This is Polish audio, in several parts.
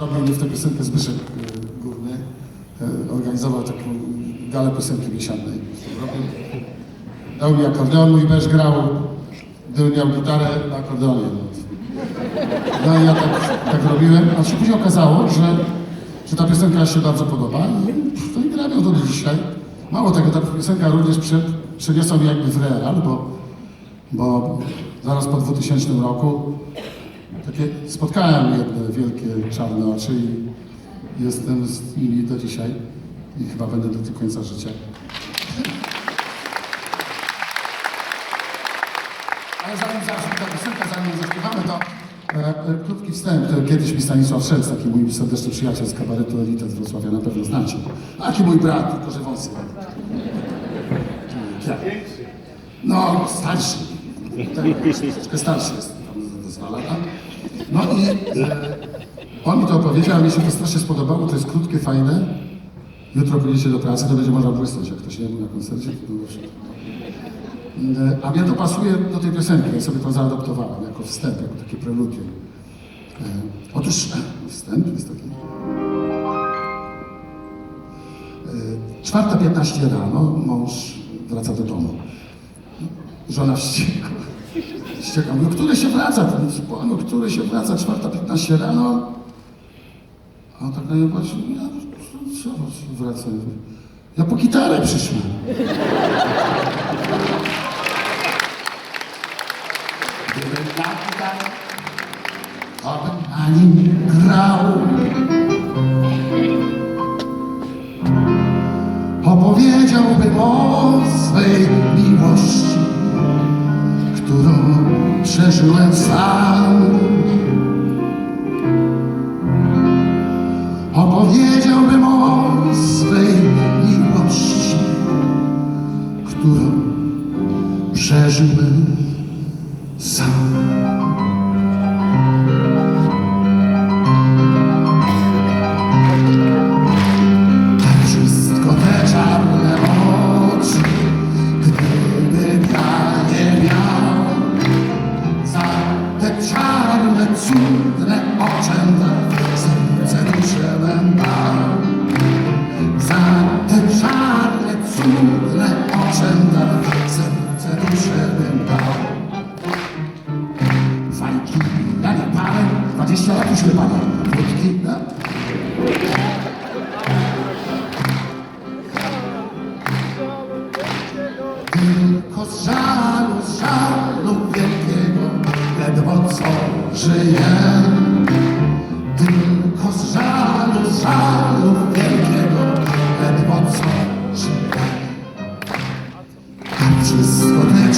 Robił w tę piosenkę Zbyszek e, Górny. E, Organizował taką galę piosenki miesięcznej. Dał mi akordeon, mój męż grał, gdybym miał gitarę na akordeonie. No i ja tak, tak robiłem, a się później okazało, że, że ta piosenka się bardzo podoba i to i gram ją do dzisiaj. Mało tego, ta piosenka również prze, przeniosła mnie jakby w real, bo, bo zaraz po 2000 roku takie spotkałem jedne wielkie czarne oczy i jestem z nimi do dzisiaj i chyba będę do końca życia. Ale zanim zacznie ta piosenka, zanim zaśpiewamy, to e, e, krótki wstęp. To Kiedyś mi Stanisław Szelc, taki mój serdeczny przyjaciel z kabaretu Elita z Wrocławia, na pewno znacie. Taki mój brat, tylko że wąsy. Ja. No, starszy. Tak, troszeczkę starszy jest, tam do dwa lata. No i e, on mi to opowiedział, a mi się to strasznie spodobało, to jest krótkie, fajne. Jutro pójdziecie do pracy, to będzie można błysnąć, jak ktoś nie był na koncercie. To było. E, A mnie to pasuje do tej piosenki, ja sobie to zaadoptowałem jako wstęp, jako takie preludium. E, Otóż wstęp jest taki. Czwarta 15 rano mąż wraca do domu. Żona wściekła. Wściekła. Mówię, które się wraca? Ten no, które się wraca? Czwarta 15 rano. A on tak na niego patrzy. Ja, co, co wraca? Ja po gitarę przyszłem. Gdybym na gitarę, to bym na grał. Opowiedziałbym o swej miłości, przeżyłem sam. Opowiedziałbym o swej miłości, którą przeżyłem czarne, cudne oczęta serce duszę dał. Za te czarne, cudne oczęta serce duszę dał. Fajki, nie parę, 20 lat już wypada. Wódki, no. Tylko z żyję. Tylko z żalu, z żalu wielkiego ledwo co żyję. A wszystko te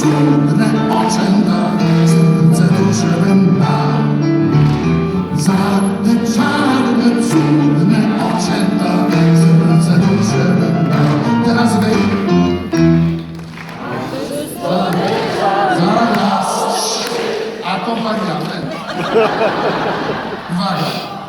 cudne oczęta serce duszę dał. Za te czarne, cudne oczęta serce duszę dał. Teraz wy. Za nas akompaniament. Uwaga.